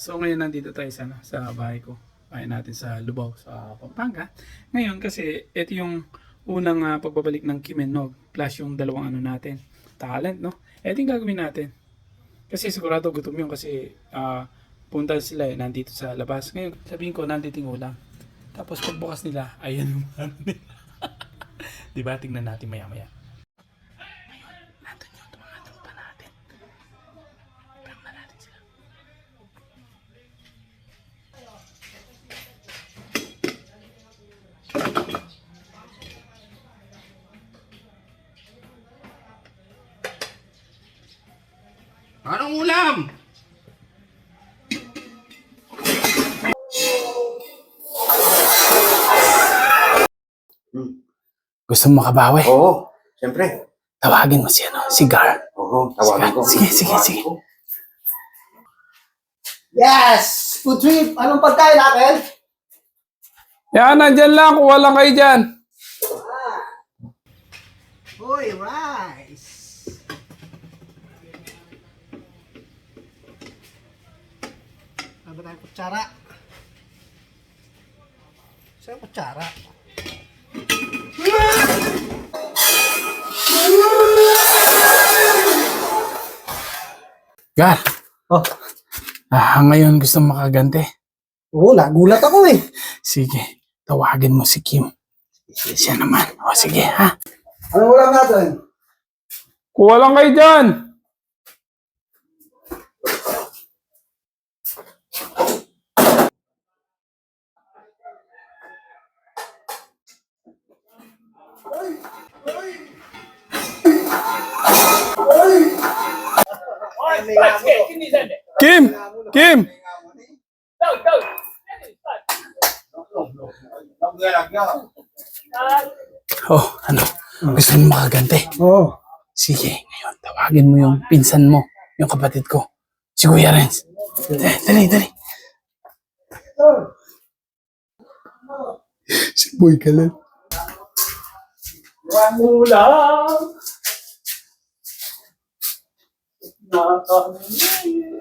So ngayon nandito tayo sa, ano, sa bahay ko. Bahay natin sa Lubao, sa Pampanga. Ngayon kasi ito yung unang ah, pagbabalik ng Kimenog plus yung dalawang ano natin. Talent, no? Ito yung gagawin natin. Kasi sigurado gutom yun kasi ah, punta sila eh, nandito sa labas. Ngayon sabihin ko nandito yung ulam. Tapos pagbukas nila, ayan yung ano nila. diba? Tingnan natin maya maya. Anong ulam? Gusto mo makabawi? Oo, siyempre. Tawagin mo si ano, si Gar. Oo, tawagin ko. Sige, sige, sige. Yes! Food trip! Anong pagkain natin? Yan, nandyan lang. Kuha lang kayo dyan. Uy, rice! Tayong kutsara? Saan yung kutsara? Gar, Oh, ah, ngayon gusto makaganti. oo, nagulat ako eh. Sige, tawagin mo si Kim. Siya naman. O sige, ha? Anong ulam natin? Kuha lang kayo dyan. Kim! Kim! Oh, ano? Gusto mo makaganti? Oo. Sige, ngayon tawagin mo yung pinsan mo, yung kapatid ko. Si Kuya Renz. Dali, dali, dali. Si Boy ka lang. Wamulang. Nakakamiss.